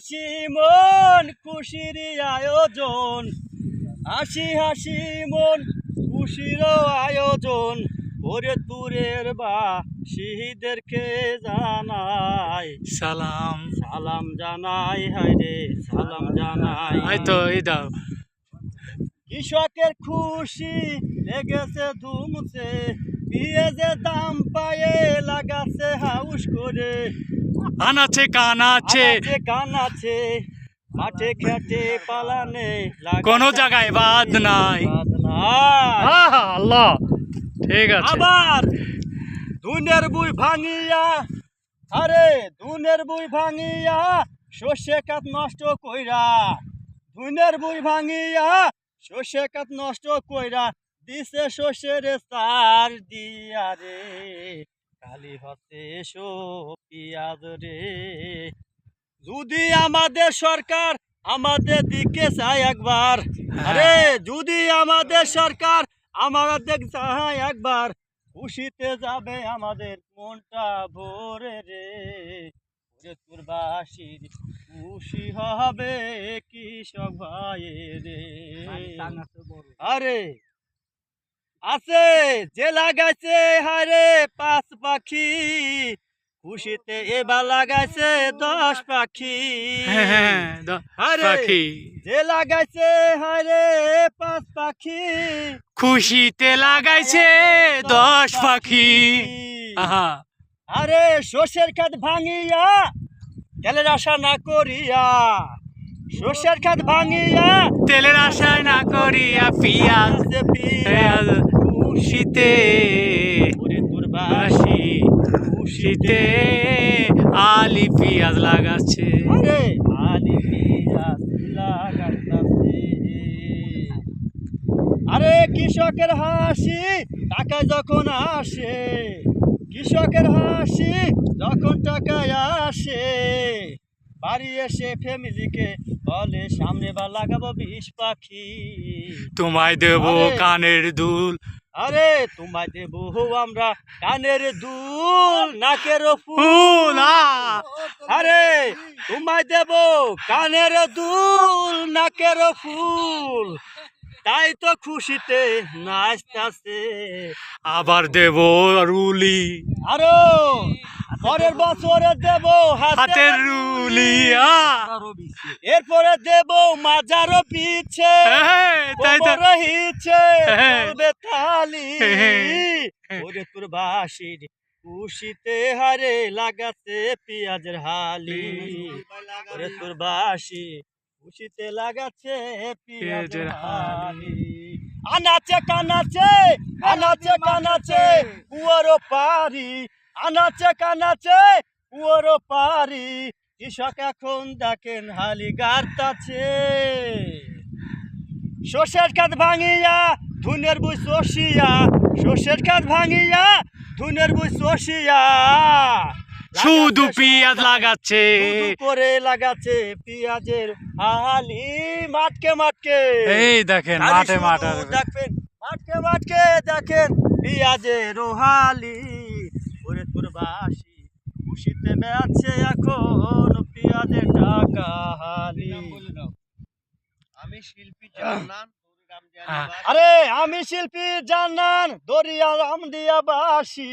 হাসি মন খুশির আয়োজন। হাসি হাসি মন খুশির আয়োজন। ওরে দূরের বা শহীদদেরকে জানাই। সালাম। সালাম জানাই হায় রে সালাম জানাই। এই তো এই দাও। কৃষকের খুশি লেগেছে ধুমছে পেঁয়াজের দাম পায়ে লাগাছে হাউস করে। আনাছে কানাছে আনাচে কান আছে মাঠে খেটে পালানে কোনো জায়গায় বাদ নাই। আল্লাহ। ঠিক আছে। আবার দুনের বুই ভাঙিয়া আরে দুনের বুই ভাঙিয়া শস্যে কাত নষ্ট কইরা দুনের বুই ভাঙিয়া শস্যে কাত নষ্ট কইরা দিছে শস্যের সার দিয়া রে। কালি হতে এসো পিয়াজ রে যদি আমাদের সরকার আমাদের দিকে চায় একবার আরে যদি আমাদের সরকার আমাদের চায় একবার খুশিতে যাবে আমাদের মনটা ভরে রে। ওরে তোর বাসির খুশি হবে কৃষক ভাই রে। আরে আছে যে লাগাইছে হারে পাঁচ পাখি খুশিতে এবার লাগাইছে দশ পাখি। হ্যাঁ হ্যাঁ আরে পাখি। যে লাগাইছে হারে পাঁচ পাখি। খুশিতে লাগাইছে দশ পাখি। আহা। আরে সর্ষের খাত ভাঙিয়া তেলের আশা না করিয়া সর্ষের খাত ভাঙিয়া তেলের আশায় না করিয়া পিয়াজ পেঁয়াজ খুশিতে তোর বাসি। খুশিতে আলি পিয়াজ লাগাচ্ছে। আলি পিয়াজ লাগাইতাছে আরে কৃষকের হাসি টাকা যখন আসে কৃষকের হাসি যখন টাকায় আসে বাড়ি এসে ফ্যামিলিকে বলে সামনে বা লাগাবো বিষ পাখি। তোমায় দেব কানের দুল আরে তোমায় দেবো আমরা কানের দুল নাকের ফুল। ফুল আরে তোমায় দেব কানের দুল নাকের ফুল। তাই তো খুশিতে নাচতাছে। আবার দেব রুলি। আরও। পরের বছরে দেব হাতের রুলি। এরপরে দেব মাজারও পিছে তাই তো। কোমর হিছে হ্যাঁ। থালি। ওরে তোর বাসির খুশিতে হারে লাগাতে পেঁয়াজের হালি। ওরে তোর বাসি খুশিতে লাগাচ্ছে পেঁয়াজের পেঁয়াজের হালি। আনাচে কানাচে আনাচে কানাচে কুয়ারো পারি। আনাচে কানাচে কুয়ারো পারি। কৃষক এখন দেখেন হালি গার্তাছে শস্যের খাত ভাঙিয়া ধুনের বুই চষিয়া শস্যের খাত ভাঙিয়া ধুনের বুই চষিয়া। শুধু পিয়াজ লাগাচ্ছে। করে লাগাচ্ছে পেঁয়াজের হালি মাঠকে মাঠকে। এই দেখেন মাঠে মাঠ। আর দেখবেন মাঠকে মাঠকে দেখেন পেঁয়াজের রোহালি ওরে তোর বাসি খুশিতে বেড়াচ্ছে এখন পেঁয়াজের টাকা আমি শিল্পী হ্যাঁ। আরে আমি শিল্পী জানান দরিয়া রাম দিয়া বাসি।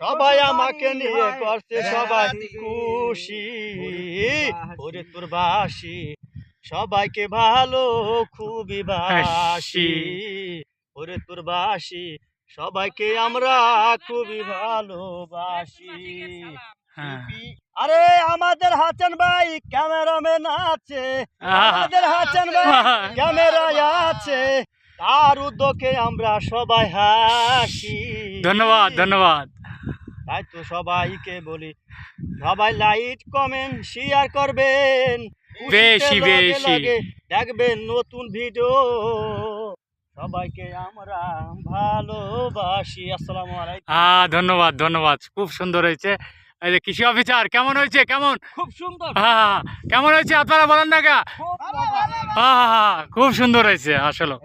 সবাই আমাকে নিয়ে করছে সবাই খুশি। ওরে তোর বাসি সবাইকে ভালো খুবই বাসি। ওরে তোর বাসি সবাইকে আমরা খুবই ভালোবাসি। হ্যাঁ। আরে আমাদের হাসান ভাই ক্যামেরাম্যান আছে। আমাদের হাসান ভাই ক্যামেরায় আছে। তার উদ্যোগে আমরা সবাই হাসি। ধন্যবাদ ধন্যবাদ। তাই তো সবাইকে বলি সবাই লাইট কমেন্ট শেয়ার করবেন। বেশি, বেশি। দেখবেন নতুন ভিডিও সবাইকে আমরা ভালোবাসি। আসসালামু আলাইকুম। হ্যাঁ ধন্যবাদ ধন্যবাদ। খুব সুন্দর হয়েছে। এই যে কৃষি অফিসার কেমন হয়েছে? কেমন? খুব সুন্দর। হ্যাঁ কেমন হয়েছে? আপনারা বলেন না হ্যাঁ হ্যাঁ খুব সুন্দর হয়েছে আসলে।